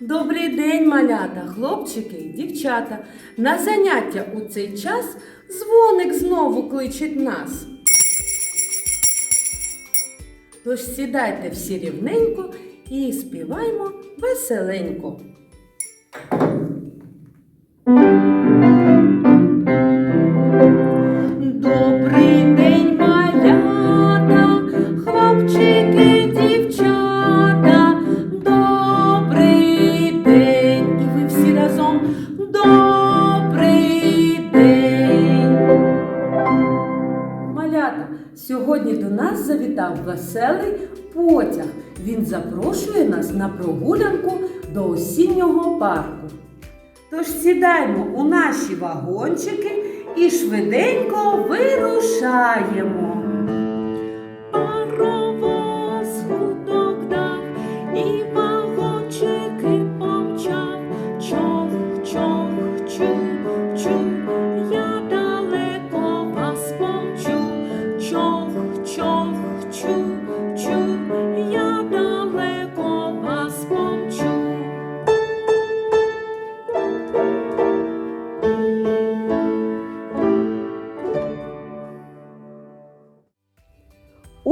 Добрий день, малята, хлопчики і дівчата. На заняття у цей час дзвоник знову кличить нас. Тож сідайте всі рівненько і співаймо веселенько. Сьогодні до нас завітав веселий потяг. Він запрошує нас на прогулянку до осіннього парку. Тож сідаймо у наші вагончики і швиденько вирушаємо.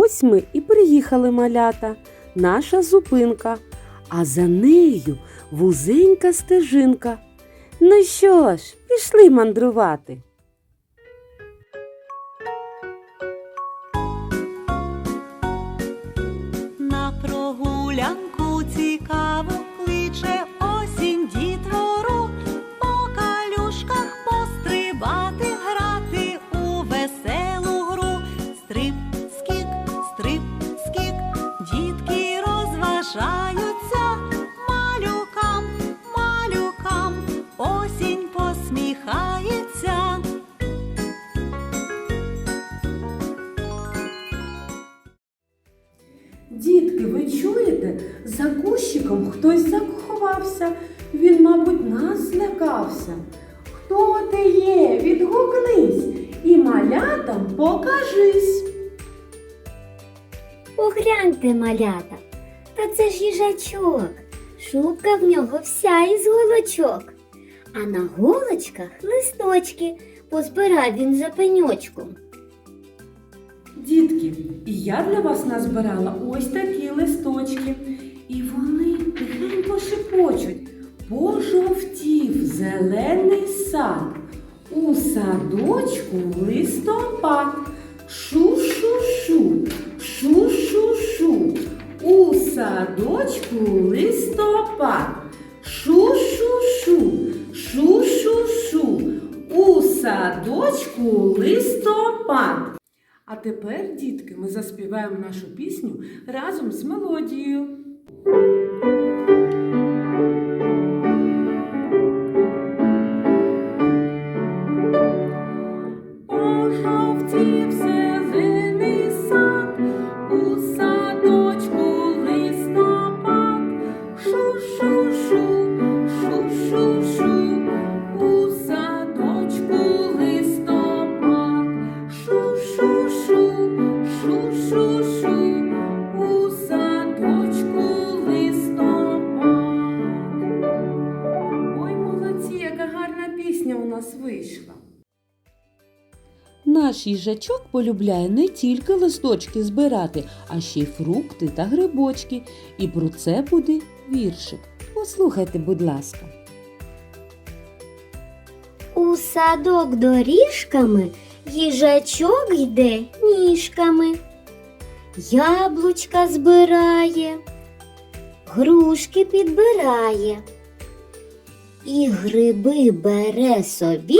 Ось ми і приїхали малята, наша зупинка, а за нею вузенька стежинка. Ну що ж, пішли мандрувати. На прогулянку цікаво розважаються малюкам, малюкам, осінь посміхається. Дітки, ви чуєте? За кущиком хтось заховався. Він, мабуть, нас злякався. Хто ти є? Відгукнись і малятам покажись. Погляньте, малята, це ж їжачок. Шубка в нього вся із голочок. А на голочках листочки позбирав він за пеньочком. Дітки, я для вас назбирала ось такі листочки. І вони тихенько шепочуть. Пожовтів зелений сад. У садочку листопад. Шу-шу-шу, шу-шу-шу. Садочку листопад. Шу-шу-шу, шу-шу-шу. У садочку листопад. А тепер, дітки, ми заспіваємо нашу пісню разом з мелодією. Нас вийшла. Наш їжачок полюбляє не тільки листочки збирати, а ще й фрукти та грибочки. І про це буде віршик. Послухайте, будь ласка. У садок доріжками їжачок йде ніжками. Яблучка збирає, грушки підбирає. І гриби бере собі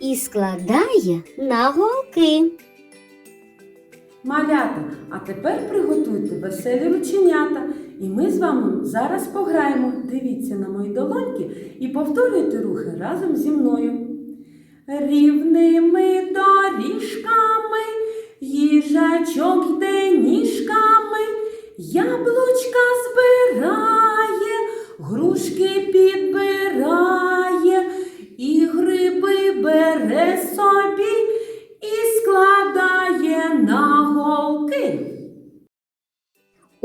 і складає на голки. Малята, а тепер приготуйте веселі рученята, і ми з вами зараз пограємо. Дивіться на мої долоньки і повторюйте рухи разом зі мною. Рівними доріжками їжачок йде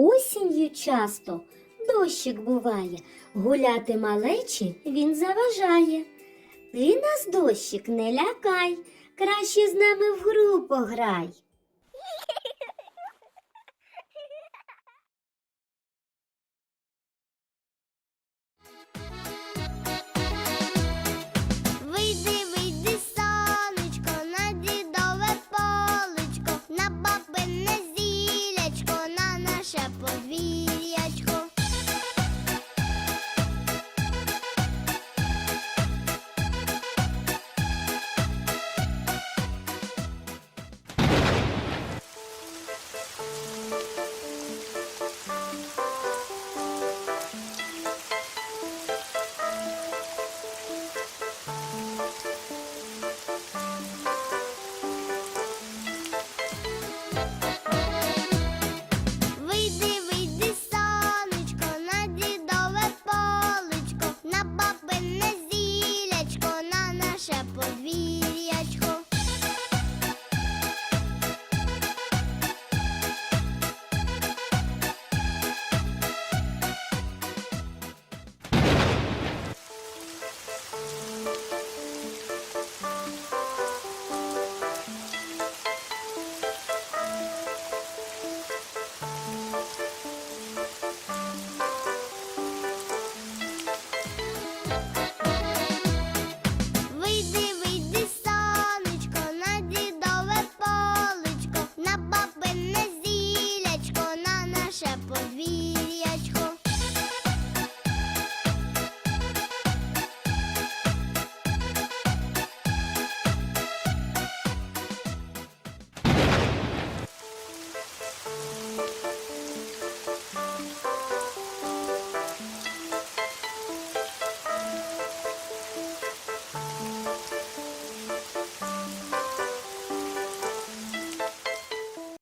Осінню часто дощик буває, гуляти малечі він заважає. Ти нас, дощик, не лякай, краще з нами в гру пограй.